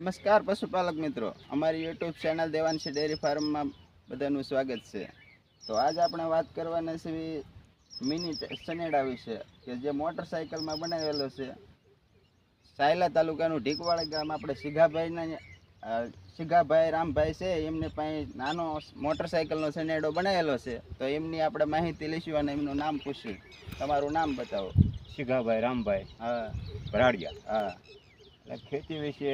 નમસ્કાર પશુપાલક મિત્રો. અમારી યુટ્યુબ ચેનલ દેવાંશી ડેરી ફાર્મમાં બધાનું સ્વાગત છે. તો આજે આપણે વાત કરવાના છે મિની સનેડા વિશે કે જે મોટરસાઇકલમાં બનાવેલો છે. સાયલા તાલુકાનું ઢીકવાડા ગામ આપણે સિઘાભાઈના સિઘાભાઈ રામભાઈ છે એમને પાસે નાનો મોટરસાઇકલનો સનેડો બનાવેલો છે. તો એમની આપણે માહિતી લઈશું અને એમનું નામ પૂછ્યું તમારું નામ બતાવો. સિઘાભાઈ રામભાઈ. હા. ભરાડિયા. હા. એટલે ખેતી વિશે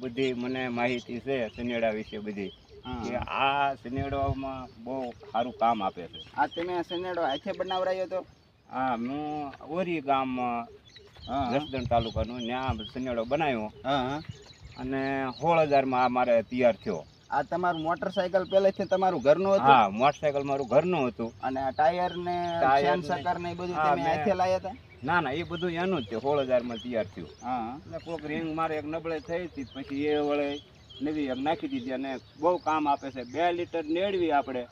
બધી મને માહિતી છે સનેડા વિશે બધી. કે હા આ સનેડામાં બહુ સારું કામ આપે છે. આ તમે સનેડો હાથે બનાવરાયો તો? આ હું ઓરી ગામમાં હા જસદણ તાલુકાનું ત્યાં સનેડો બનાવ્યો. અને સોળ હજારમાં આ મારે તૈયાર થયો. આ તમારું મોટરસાયકલ પહેલેથી તમારું ઘરનું હતું? હા મોટરસાયકલ મારું ઘરનું હતું. અને આ ટાયર ને ચેન ને- બધું હા, તમે હાથે લાયા હતા? ના ના એ બધું એનું જ છે સોળ હજારમાં તૈયાર થયું. હા. એટલે કોઈક રિંગ મારે એક નબળે થઈ હતી પછી એ વળે નવી એક નાખી દીધી અને બહુ કામ આપે છે. બે લીટર નેડવી આપણે.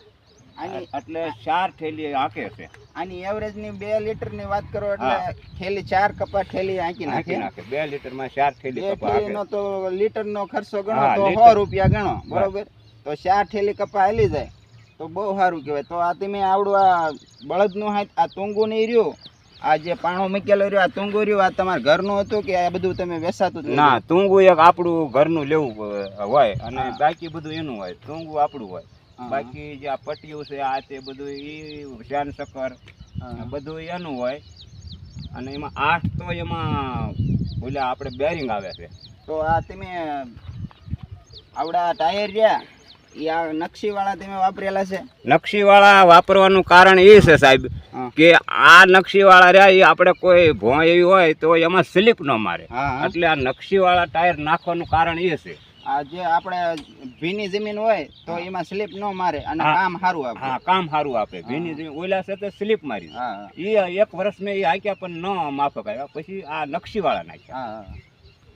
એટલે ચાર થેલી હાંકે છે. આની એવરેજની બે લીટરની વાત કરો એટલે થેલી ચાર કપા થેલી હાંકી નાખી. નાખે. બે લીટરમાં ચાર થેલી કપા નો તો લીટર નો ખર્ચો ગણો તો. સો રૂપિયા ગણો બરોબર? તો ચાર થેલી કપા હાલી જાય. તો બહુ સારું કહેવાય. તો આ તમે આવડું આ બળદનું હાથ આ તુંગુ નહીં રહ્યું. આ જે પાણો મૂકેલો રહ્યો આ તુંગુ રહ્યું આ તમારા ઘરનું હતું કે આ બધું તમે વેસાતું ના તુંગુ એક આપણું ઘરનું લેવું હોય અને બાકી બધું એનું હોય. તુંગુ આપણું હોય. બાકી જે આ પટ્ટીઓ છે આ તે બધું એ શ્યાન શક્કર બધું એનું હોય. અને એમાં આઠ તો એમાં ભૂલ્યા આપણે બેરિંગ આવે છે. તો આ તમે આવડા ટાયર રહ્યા એ આ નકશી વાળા તમે વાપરેલા છે? નકશીવાળા વાપરવાનું કારણ એ છે સાહેબ. કે આ નકશીવાળા રહ્યા એ આપણે કોઈ ભોં એવી હોય તો એમાં સ્લીપ ન મારે. એટલે આ નકશીવાળા ટાયર નાખવાનું કારણ એ છે આ જે આપણે ભીની જમીન હોય તો એમાં સ્લીપ ન મારે અને કામ સારું આપે. હા કામ સારું આપે. ભીની જમીન ઓલા સાથે સ્લીપ મારી એ એક વર્ષ મેં એ હાક્યા પણ ન માફક આવ્યા. પછી આ નકશીવાળા નાખ્યા.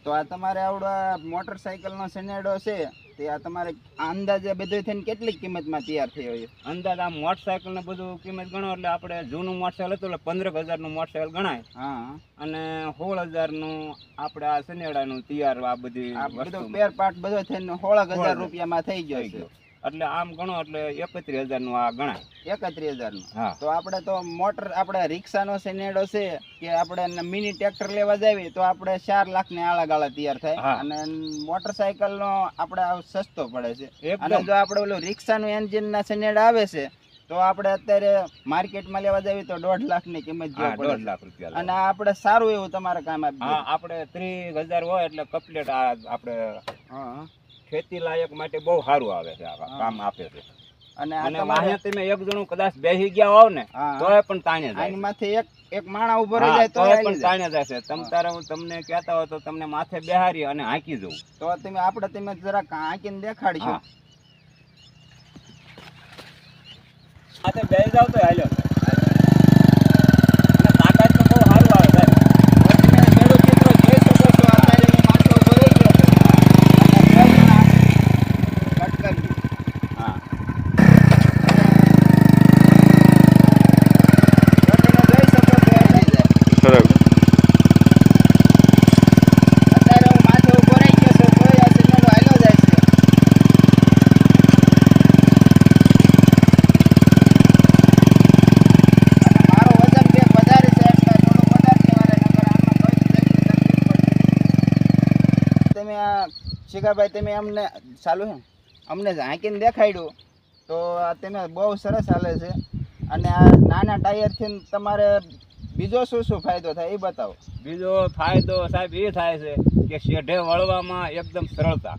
તો આ તમારે આવડા મોટરસાયકલનો સનેડો છે તે આ તમારે અંદાજે બધું થઈને કેટલી કિંમતમાં તૈયાર થયો છે અંદાજ આ મોટરસાયકલ ને બધું કિંમત ગણો એટલે આપણે જૂનું મોટરસાયકલ હતું એટલે પંદર હજારનું મોટરસાયકલ ગણાય. હા. અને સોળ હજારનું આપણે આ સનેડાનું તૈયાર આ બધી બધો પેર પાર્ટ બધો થઈને સોળ હજાર. રૂપિયામાં થઈ ગયો છે. ગયો. એટલે આમ ગણો એટલે એકત્રીસ હજારનું આ ગણાય. એકત્રીસ હજારનું. હા. તો આપણે તો મોટર આપણે રિક્ષાનો સેનેડો છે કે આપણે મિની ટ્રેક્ટર લેવા જાવી તો આપણે ચાર લાખ ને આળા ગાળા તૈયાર થાય. અને મોટરસાયકલ નો આપણે સસ્તો પડે છે. અને જો આપણે ઓલું રિક્ષાનું એન્જિન ના સેનેડા આવે છે તો આપણે અત્યારે માર્કેટમાં લેવા જઈએ તો દોઢ લાખની કિંમત દોઢ લાખ રૂપિયા અને. આપણે સારું એવું તમારે કામ આપી હા આપણે ત્રીસ હજાર હોય એટલે કપલેટ આપણે હા. ખેતી લાયક માટે બહુ સારું આવે છે આ કામ આપે છે. અને અને વાહે તમે એક જણું કદાચ બેસી ગયા હોવ ને તોય પણ તાણે જાય માથે એક એક માણા ઊભો રહી જાય તો તોય પણ. તાણે જાય છે. તમ તારે હું તમને કહેતા હોય તો તમને માથે બેહારી અને હાંકી જવું તો તમે આપણે તમે જરાક હાંકીને દેખાડશો. માથે બેસી જાવ તો હાલ્યો અને તાકાત તો બહુ સારું આવે સાહેબ તમે ખેડૂત મિત્રો જોઈ શકો છો અત્યારે હું માથે ઊભો રહી ગયો છું. અને કટ કરી હા તો તમે જોઈ શકો છો હાલી જાય. અત્યારે હું માથે ઊભો રહી ગયો છું તોય આ સિગ્નલ હાલ્યો જાય છે અને મારું વજન બે વધારે છે એટલે થોડું વધારે કહેવાય નકર આમાં કોઈ જ તકલીફ પડતી. તમે આ શિખાભાઈ, તમે અમને ચાલુ છે અમને ઝાંકીને દેખાડ્યું. તો તેને બહુ સરસ હાલે છે. અને આ નાના ટાયરથી તમારે બીજો શું શું ફાયદો થાય એ બતાવો. બીજો ફાયદો સાહેબ એ થાય છે કે શેઢે વળવામાં એકદમ સરળતા.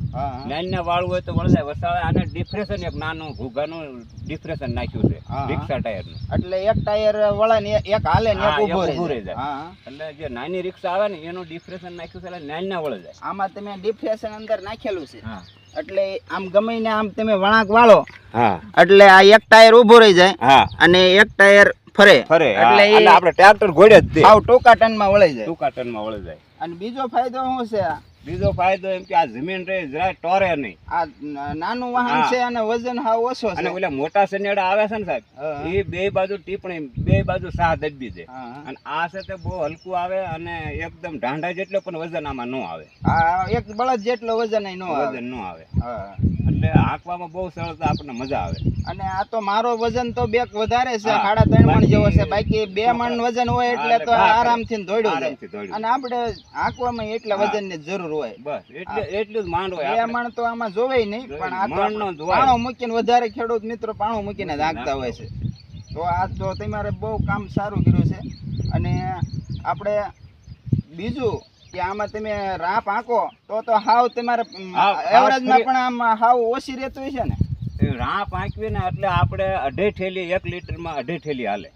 નાના વાળવું હોય તો વળજાય વસાવે આને ડિફ્રેશન એક નાનું ભૂગાનું ડિફ્રેશન નાખ્યું છે રિક્ષા ટાયરનું. એટલે એક ટાયર વળે ને એક હાલે ને એક ઊભો રહી જાય. એટલે જે નાની રિક્ષા આવે ને એનું ડિફ્રેશન નાખ્યું છે એટલે નાના વળે જાય. આમાં તમે ડિફ્રેશન અંદર નાખેલું છે. એટલે આમ ગમે ને આમ તમે વળાંક વાળો એટલે આ એક ટાયર ઊભો રહી જાય અને એક ટાયર ફરે. ફરે એટલે આપણે ટ્રેક્ટર ઘોડે જ દે. સાવ ટૂંકા ટનમાં વળી જાય. ટૂંકા ટનમાં વળી જાય. અને બીજો ફાયદો શું છે? બીજો ફાયદો એમ કે આ જમીન રહે જરા ટોરે નહીં. આ નાનું વાહન છે અને વજન હાવ ઓછો છે. અને ઓલા મોટા સનેડા આવે છે ને સાહેબ એ બે બાજુ ટીપણી બે બાજુ સાહ દબી દે. હા, હા. અને આ છે તે બહુ હલકું આવે અને એકદમ ઢાંઢા જેટલો પણ વજન આમાં ન આવે. આ એક બળદ જેટલો વજન નો આવે. વજન ન આવે. હા. એટલે હાંકવામાં બહુ સરળતા આપણને મજા આવે. અને આ તો મારો વજન તો બેક વધારે છે સાડા ત્રણ મણ જેવો છે. બાકી- બે મણ વજન હોય એટલે તો આરામથી દોડ્યો જાય. અને આપણે હાંકવામાં એટલા. વજનની જરૂર હોય. બસ એટલે એટલું જ માંડ હોય બે. મણ તો આમાં જોવાય નહીં પણ આ તો પાણો મૂકીને વધારે ખેડૂત મિત્રો પાણો મૂકીને જ હાંકતા હોય. છે. તો આ તો તમારે બહુ કામ સારું કર્યું છે. અને આપણે બીજું કે આમાં તમે રાપ હાંકો તો તો હાવ તમારે એવરેજમાં પણ આમ હાવ ઓછી રહેતું હોય છે ને? રાપ હાંકવી ને એટલે આપણે અઢી ઠેલી એક લીટરમાં અઢી ઠેલી હાલે.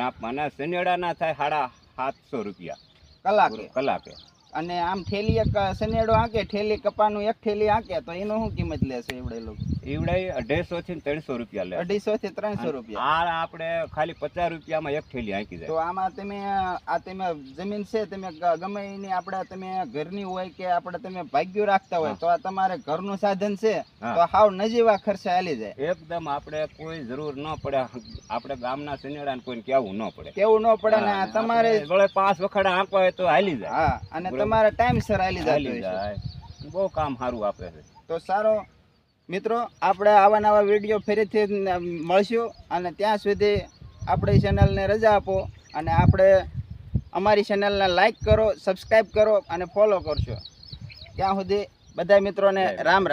રાપ અને શનિડા ના થાય સાડા સાતસો રૂપિયા. કલાકે? કલાકે. અને આમ ઠેલી એક સનેડો આંકે ઠેલી કપાનું એક ઠેલી આંકે તો એનો શું કિંમત લેશે એવડે લોકો ઈવડે અઢીસો થી ત્રણસો રૂપિયા લે. અઢીસો થી ત્રણસો રૂપિયા. આ આપણે ખાલી પચાસ રૂપિયામાં એક ઠેલી જાય. તો આમાં તમે આ તમે જમીન છે તમે ગમે એની આપણે તમે ઘરની હોય કે આપણે તમે ભાગ્યું રાખતા હોય તો આ તમારે ઘરનું સાધન છે તો હાવ નજીવા ખર્ચે હાલી જાય. એકદમ આપણે કોઈ જરૂર ન પડે. આપણે ગામના સનેડા કોઈને કેવું ન પડે. કેવું ન પડે ને તમારે પાંચ વખત આંકવા હોય તો હાલી જાય. હા અને બરોબર. ટાઈમ સર આલી જતું હોય બહુ કામ સારું આપે છે. તો સારો મિત્રો આપણે આવા નવા વીડિયો ફરીથી મળશું અને ત્યાં સુધી આપણી ચેનલને રજા આપો અને આપણે અમારી ચેનલને લાઈક કરો સબસ્ક્રાઈબ કરો અને ફોલો કરશો ત્યાં સુધી બધા મિત્રોને રામ રામ.